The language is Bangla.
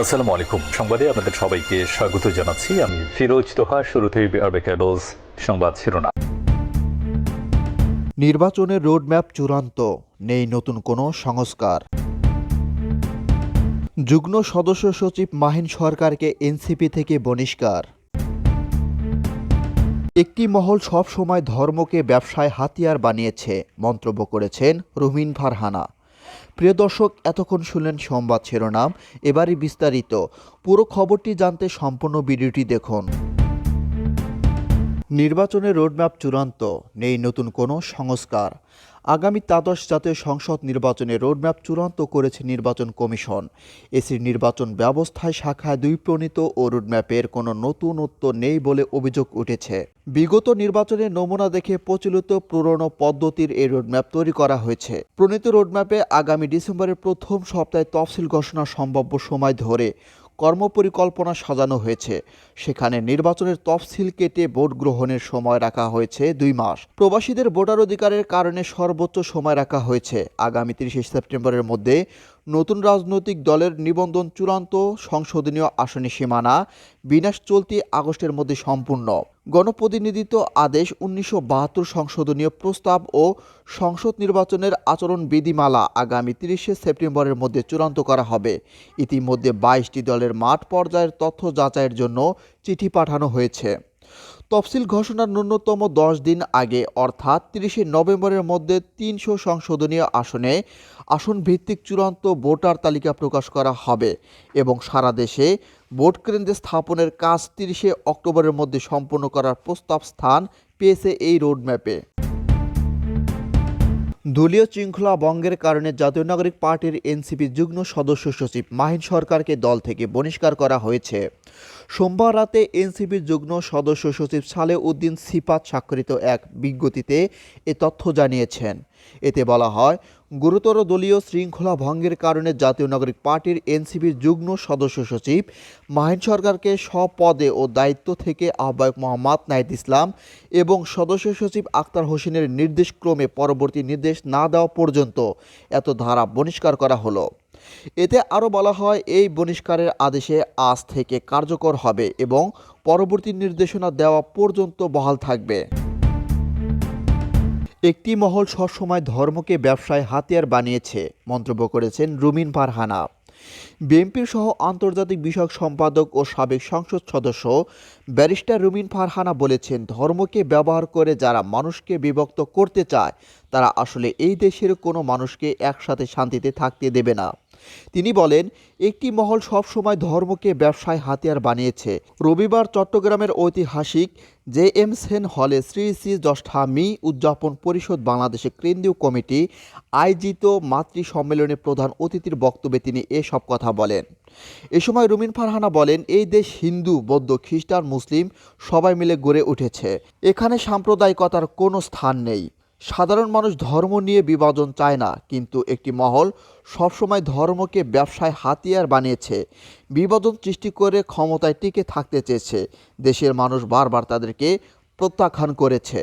আসসালামু আলাইকুম। সংবাদে আপনাদের সবাইকে স্বাগত জানাচ্ছি। আমি ফিরোজ তোহা, শুরুতেই আরবে ক্যাবলস সংবাদ শিরোনাম। নির্বাচনের রোডম্যাপ চূড়ান্ত, নেই নতুন কোনো সংস্কার। যুগ্ম সদস্য সচিব মাহিন সরকারকে এনসিপি থেকে বহিষ্কার। একটি মহল সব সময় ধর্মকে ব্যবসায় হাতিয়ার বানিয়েছে, মন্তব্য করেছেন রুমিন ফারহানা। প্রিয় দর্শক এতক্ষণ শুনলেন সংবাদ শিরোনাম এবারই বিস্তারিত। পুরো খবরটি জানতে সম্পূর্ণ ভিডিওটি দেখুন। নির্বাচনের রোডম্যাপ চূড়ান্ত, নেই নতুন কোনো সংস্কার। আগামী দ্বাদশ জাতীয় সংসদ নির্বাচনে রোডম্যাপ চূড়ান্ত করেছে নির্বাচন কমিশন। এসির নির্বাচন ব্যবস্থায় শাখায় দুই প্রণীত ও রোডম্যাপের কোনো নতুনত্ব নেই বলে অভিযোগ উঠেছে। বিগত নির্বাচনের নমুনা দেখে প্রচলিত পুরনো পদ্ধতির এই রোডম্যাপ তৈরি করা হয়েছে। প্রণীত রোডম্যাপে আগামী ডিসেম্বরের প্রথম সপ্তাহে তফসিল ঘোষণা সম্ভাব্য সময় ধরে কর্মপরিকল্পনা সাজানো হয়েছে। সেখানে নির্বাচনের তফসিল কেটে ভোট গ্রহণের সময় রাখা হয়েছে দুই মাস। প্রবাসীদের ভোটার অধিকারের কারণে সর্বোচ্চ সময় রাখা হয়েছে। আগামী তিরিশে সেপ্টেম্বরের মধ্যে নতুন রাজনৈতিক দলের নিবন্ধন চূড়ান্ত, সংশোধনীয় আসনে সীমানা, বিনাশ চলতি আগস্টের মধ্যে সম্পূর্ণ। গণপ্রতিনিধিত্ব আদেশ উনিশশো বাহাত্তর সংশোধনীয় প্রস্তাব ও সংসদ নির্বাচনের আচরণ বিধিমালা আগামী তিরিশে সেপ্টেম্বরের মধ্যে চূড়ান্ত করা হবে। ইতিমধ্যে বাইশটি দলের মাঠ পর্যায়ের তথ্য যাচাইয়ের জন্য চিঠি পাঠানো হয়েছে। তফসিল ঘোষণার ন্যূনতম দশ দিন আগে, অর্থাৎ তিরিশে নভেম্বরের মধ্যে তিনশো সংশোধনীয় আসনে আসন ভিত্তিক চূড়ান্ত ভোটার তালিকা প্রকাশ করা হবে এবং সারা দেশে ভোট কেন্দ্র স্থাপনের কাজ তিরিশে অক্টোবরের মধ্যে সম্পন্ন করার প্রস্তাব স্থান পেয়েছে এই রোডম্যাপে। দলীয় শৃঙ্খলা ভঙ্গের কারণে জাতীয় নাগরিক পার্টির এনসিপি যুগ্ম সদস্য সচিব মাহিন সরকারকে দল থেকে বহিষ্কার করা হয়েছে। সোমবার রাতে এনসিপির যুগ্ম সদস্য সচিব সালে উদ্দিন সিপাত স্বাক্ষরিত এক বিজ্ঞপ্তিতে এ তথ্য জানিয়েছেন। এতে বলা হয়, গুরুতর দলীয় শৃঙ্খলা ভঙ্গের কারণে জাতীয় নাগরিক পার্টির এনসিপির যুগ্ম সদস্য সচিব মাহিন সরকারকে স্বপদে ও দায়িত্ব থেকে আহ্বায়ক মোহাম্মদ নাহিদ ইসলাম এবং সদস্য সচিব আক্তার হোসেনের নির্দেশক্রমে পরবর্তী নির্দেশ না দেওয়া পর্যন্ত এত ধারা বহিষ্কার করা হলো। এতে আরও বলা হয়, এই বহিষ্কারের আদেশে আজ থেকে কার্যকর হবে এবং পরবর্তী নির্দেশনা দেওয়া পর্যন্ত বহাল থাকবে। একটি মহল সবসময় ধর্মকে ব্যবসায় হাতিয়ার বানিয়েছে, মন্তব্য করেছেন রুমিন ফারহানা। বিএনপির সহ আন্তর্জাতিক বিষয়ক সম্পাদক ও সাবেক সংসদ সদস্য ব্যারিস্টার রুমিন ফারহানা বলেছেন, ধর্মকে ব্যবহার করে যারা মানুষকে বিভক্ত করতে চায়, তারা আসলে এই দেশের কোনো মানুষকে একসাথে শান্তিতে থাকতে দেবে না। তিনি বলেন, একটি মহল সবসময় ধর্মকে ব্যবসায় হাতিয়ার বানিয়েছে। রবিবার চট্টগ্রামের ঐতিহাসিক জে এম সেন হলে শ্রী শ্রী জ্যষ্ঠা মি উদযাপন পরিষদ বাংলাদেশের কেন্দ্রীয় কমিটি আয়োজিত মাতৃ সম্মেলনে প্রধান অতিথির বক্তব্যে তিনি এসব কথা বলেন। এ সময় রুমিন ফারহানা বলেন, এই দেশ হিন্দু, বৌদ্ধ, খ্রিস্টান, মুসলিম সবাই মিলে গড়ে উঠেছে। এখানে সাম্প্রদায়িকতার কোনো স্থান নেই। সাধারণ মানুষ ধর্ম নিয়ে বিভাজন চায় না, কিন্তু একটি মহল সবসময় ধর্মকে ব্যবসায় হাতিয়ার বানিয়েছে। বিভাজন সৃষ্টি করে ক্ষমতায় টিকে থাকতে চেয়েছে। দেশের মানুষ বারবার তাদেরকে প্রত্যাখ্যান করেছে।